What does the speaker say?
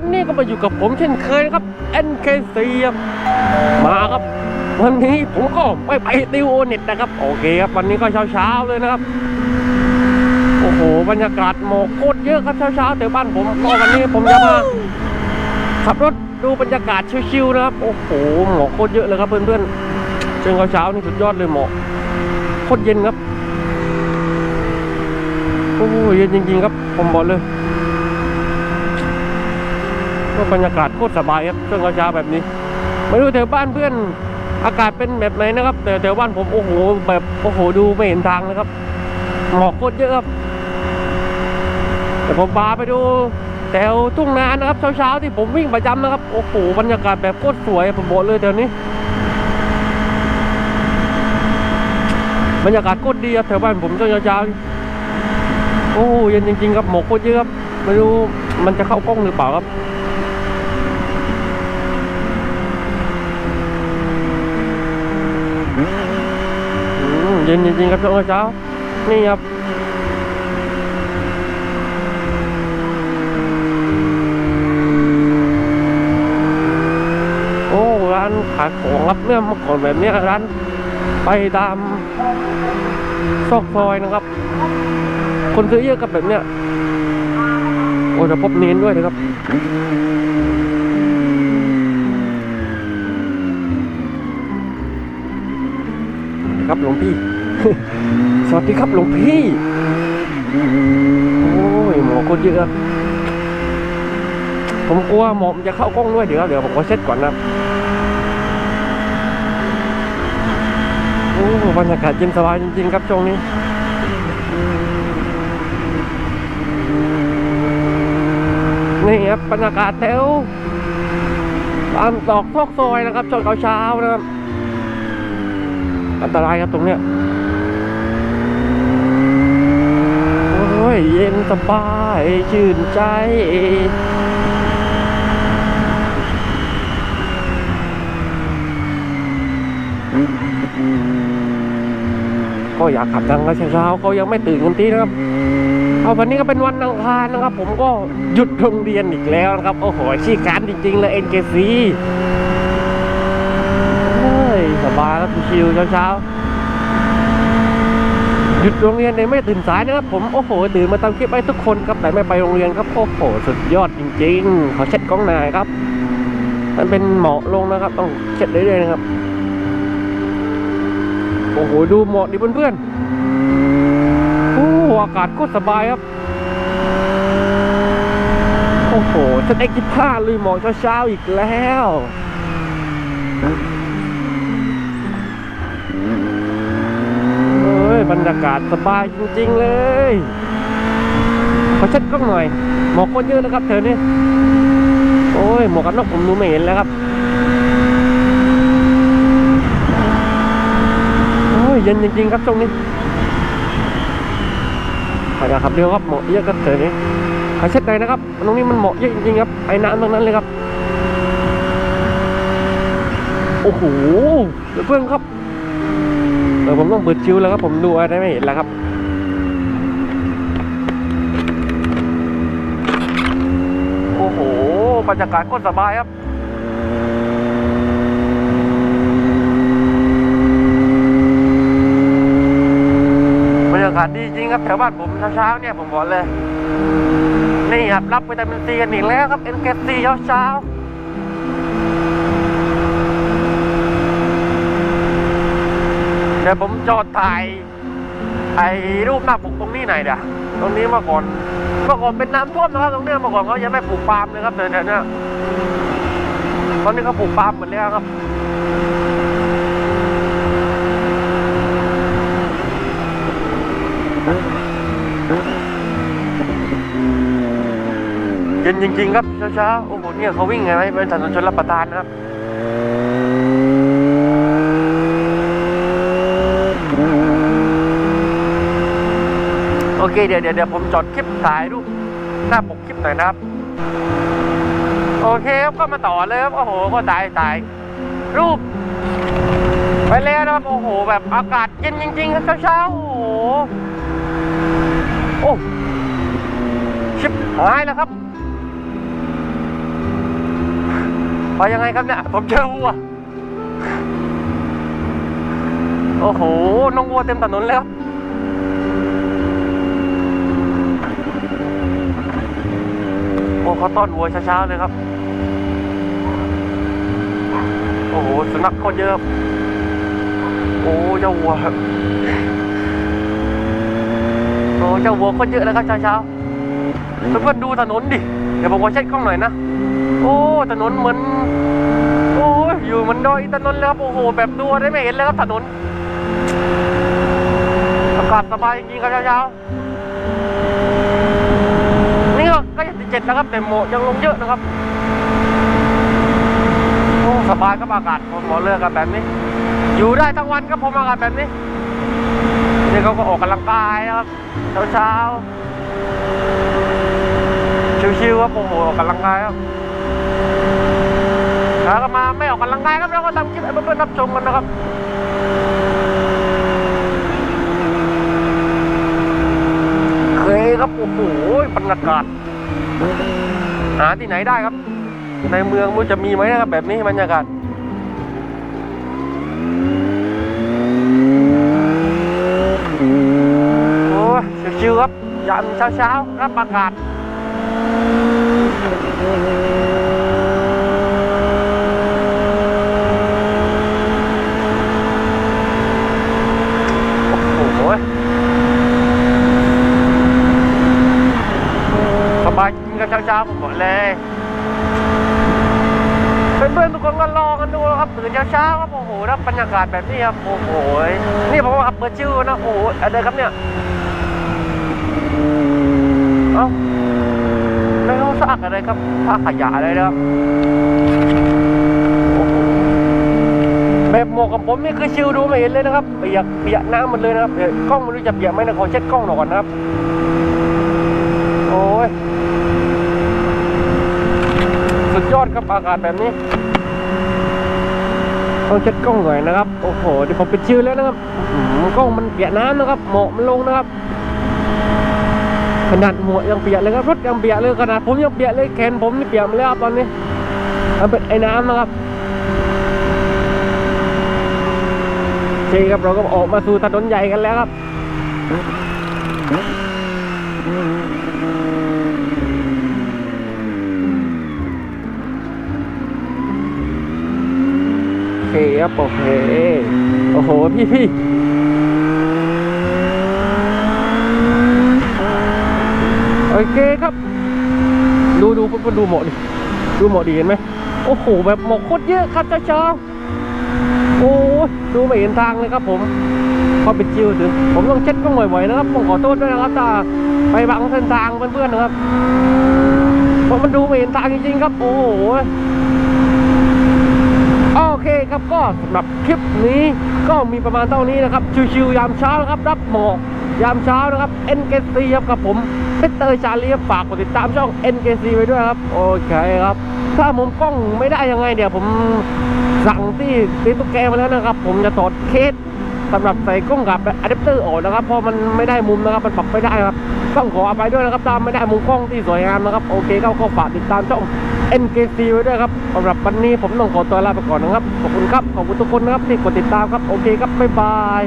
วันนี้ก็มาอยู่กับผมเช่นเคยนะครับ NKC ครับมาครับ วันนี้ผมก็ไม่ไปติวโอเน็ตนะครับ โอเคครับวันนี้ก็เช้าๆเลยนะครับ โอ้โหบรรยากาศหมอกโคตรเยอะครับเช้าๆแต่บ้านผมก็วันนี้ผมจะมาขับรถดูบรรยากาศชิวๆนะครับ โอ้โหหมอกโคตรเยอะเลยครับเพื่อนๆเช้าเช้านี่สุดยอดเลยหมอกโคตรเย็นครับโอ้โหเย็นจริงๆครับผมบอกเลย ว่าบรรยากาศโคตรสบายครับช่วงเช้าแบบนี้ไม่รู้แถวบ้านเพื่อนอากาศเป็นแบบไหนนะครับ แต่แถวบ้านผมโอ้โหแบบโอ้โหดูไม่เห็นทางเลยครับหมอกโคตรเยอะครับ แต่ผมพาไปดูแถวทุ่งนานะครับเช้าๆที่ผมวิ่งประจำนะครับโอ้โหบรรยากาศแบบโคตรสวยผมบอกเลยแถวนี้ บรรยากาศโคตรดีครับแถวบ้านผมช่วงเช้าๆโอ้เย็นจริงๆครับหมอกโคตรเยอะครับไม่รู้มันจะเข้ากล้องหรือเปล่าครับ เย็นจริงๆครับช่วงเช้า นี่ครับโอ้ร้านขายของรับเรื่องเมื่อก่อนแบบนี้ร้านไปตามซอกซอยนะครับ คนซื้อเยอะกับแบบเนี้ยโอ้จะพบเน้นด้วยนะครับครับหลวงพี่ สวัสดีครับหลวงพี่ โอ้ยหมอคนเยอะครับผมกลัวหมอมนจะเข้ากล้องด้วยเดี๋ยวเดี๋ยวผมขอเช็ดก่อนนะโอ้บรรยากาศเย็นสบายจริงๆครับช่วงนี้นี่ครับบรรยากาศแถวตามตอกซอกซอยนะครับช่วงเช้านะครับ อันตรายครับตรงเนี้ย โอ้ ยเย็นสบายชื่นใจก็อยากขับดังก็เช้าๆเขายังไม่ตื่นกันทีนะครับ เอาวันนี้ก็เป็นวันอังคารนะครับ ผมก็หยุดโรงเรียนอีกแล้วนะครับ โอ้โหชี้การจริง ๆ เลย NKC เฮ้ยสบายครับชิวๆเช้าๆ หยุดโรงเรียนเนี่ยไม่ตื่นสายนะครับผมโอ้โหตื่นมาทำคลิปให้ทุกคนครับแต่ไม่ไปโรงเรียนครับโอ้โหสุดยอดจริงๆขอเช็ดกล้องหน่อยครับ มันเป็นหมอกลงนะครับ ต้องเช็ดเรื่อยๆนะครับโอ้โหดูหมอกดิเพื่อนๆโอ้โหอากาศโคตรสบายครับโอ้โหฉันเอ็กซ์ผ้าลุยหมอกเช้าๆอีกแล้ว รยากาศสบายจริงๆเลยขอเช็ดกล้องหน่อย หมอกคนเยอะนะครับเธอนี่โอ้ยหมวกกันน็อกผมดูไม่เห็นแล้วครับโอ้ยเย็นจริงๆครับช่วงนี้ขอยาขับเร็วครับหมอกเยอะครับเธอนี่ขอเช็ดหน่อยนะครับตรงนี้มันหมอกเยอะจริงๆครับไอ้น้ำตรงนั้นเลยครับโอ้โหเพื่อนครับ ออผมต้องเปิดชิวแล้วครับผมดูอะไรไม่เห็นแล้วครับโอ้โหบรรยากาศโคตรสบายครับบรรยากาศดีจริงครับแถวบ้านผมเช้าๆเนี่ยผมบอกเลยนี่ครับรับวิตามินซีกันอีกแล้วครับ n k c เช้าๆ ดี๋ยวผมจอดถ่ายไอ้รูปหน้าปกตรงนี้หน่อยเดี๋ยวตรงนี้เมื่อก่อนเมื่อก่อนเป็นน้ำท่วมนะครับตรงเนี้ยเมื่อก่อนเขายังไม่ปลูกปาล์มเลยครับเดี๋ยวเนี้ยตอนนี้เขาปลูกปาล์มหมดแล้วครับเย็นจริงๆครับเช้าๆโอ้โหเนี่ยเขาวิ่งไงไหมเป็นถนนชนรับประทานนะครับ เคเดี๋ยวเดี๋ยวเดี๋ยวผมจอดคลิปถ่ายรูปหน้าปกคลิปหน่อยนะครับ โอเคครับก็มาต่อเลยครับโอ้โหก็ตายตายรูป ไปแล้วนะครับโอ้โห แบบอากาศเย็นจริงๆครับเช้าๆโอ้โหโอ้ชิบหายแล้วครับไปยังไงครับเนี่ยผมเจอวัวโอ้โหน้องวัวเต็มถนนแล้วโอ้เขาต้อนวัวช้าๆเลยครับ โอ้โหสุนัขโคตรเยอะครับโอ้เจ้าวัวโอ้เจ้าวัวโคตรเยอะเลยครับเช้าๆเพื่อนๆดูถนนดิเดี๋ยวผมขอเช็ดกล้องหน่อยนะโอ้ถนนเหมือนโอ้ยอยู่เหมันดอยอินนเลยครับโอ้โห แบบดูได้ไม่เห็นเลยครับถนนอากาศสบายจริงครับเช้าๆ ก็ใกล้จะเจ็ดแล้วครับแต่หมอกยังลงเยอะนะครับโอ้สบายครับอากาศผมหมอเลือกกันแบบนี้ อยู่ได้ทั้งวันครับผมอากาศแบบนี้นี่เขาก็ออกกำลังกายนะครับเช้าๆชิวๆครับโอ้โหออกกำลังกายครับแล้วก็มาไม่ออกกำลังกายครับแล้วก็ทำคลิปให้เพื่อนๆรับชมกันนะครับเคยครับโอ้โหบรรยากาศ หาที่ไหนได้ครับ ในเมืองมันจะมีไหมนะครับ แบบนี้บรรยากาศโอ้ชิวๆครับยามเช้าๆรับอากาศ โอ้โหสบายจริง กันเช้าๆผมบอกเลยเพื่อนๆทุกคนก็รอกันดูครับตื่นเช้าๆครับโอ้โหรับบรรยากาศแบบนี้ครับโอ้โหนี่ผมขับเปิดชื่อนะโอ้โหอะไรครับเนี่ยเอ้าไม่เขาซากอะไรครับซากขยะอะไรนะครับแบบหมวกกับผมนี่คือชิวดูไม่เห็นเลยนะครับเปียกเปียกน้ำหมันเลยนะครับเดี๋ยวกล้องไม่รู้จะเปียกไหมนะขอเช็ดกล้องหน่อยก่อนนะครับโอ้ย สุดย อดครับอากาศแบบนี้ต้องเช็ดกล้องหน่อยนะครับ โอ้โหเดี๋ยวผมเป็นชื่อแล้วนะครับอื้อหือกล้องมันเปียกน้ำนะครับหมอกมันลงนะครับ ขนาดหมวกยังเปียกเลยครับรถยังเปียกเลยขนาดผมยังเปียกเลยแขนผมนี่เปียกมดแล้วตอนนี้มันเป็นไอ้น้ำนะครับโอเคครับเราก็ออกมาสู่ถนนใหญ่กันแล้วครับ เคครับโอเค โอ้โห พี่พี่โอเคครับ ดูดูดูดูหมอดิดูหมอดีเห็นไหมโอ้โหแบบหมอกโคตรเยอะครับเช้าๆโอ้ดูไม่เห็นทางเลยครับผมเขาเป็นจิวถึงผมต้องเช็ดกล้องบ่อยๆนะครับผมขอโทษด้วยนะครับถ้าไปบังเส้นทางเพื่อนๆนะครับเพราะมันดูไม่เห็นทางจริงๆครับ โอ้โห เคครับก็สำหรับคลิปนี้ก็มีประมาณเท่านี้นะครับ ชิวๆยามเช้านะครับ รับหมอกยามเช้านะครับ NKC ครับกับผมเพชรเตอร์ชาลีครับฝากกดติดตามช่อง NKC ไว้ด้วยครับ โอเคครับ ถ้ามุมกล้องไม่ได้ยังไงเดี๋ยวผมสั่งที่ตีตุ๊กแกมาแล้วนะครับ ผมจะถอดเคส สำหรับใส่กล้องกับอะแดปเตอร์ออกนะครับเพราะมันไม่ได้มุมนะครับมันปรับไม่ได้ครับต้องขออภัยด้วยนะครับตามไม่ได้มุมกล้องที่สวยงามนะครับโอเคก็ก็ฝากติดตามช่อง NKC ไว้ด้วยครับสำหรับวันนี้ผมต้องขอตัวลาไปก่อนนะครับขอบคุณครับขอบคุณทุกคนนะครับที่กดติดตามครับโอเคครับบ๊ายบาย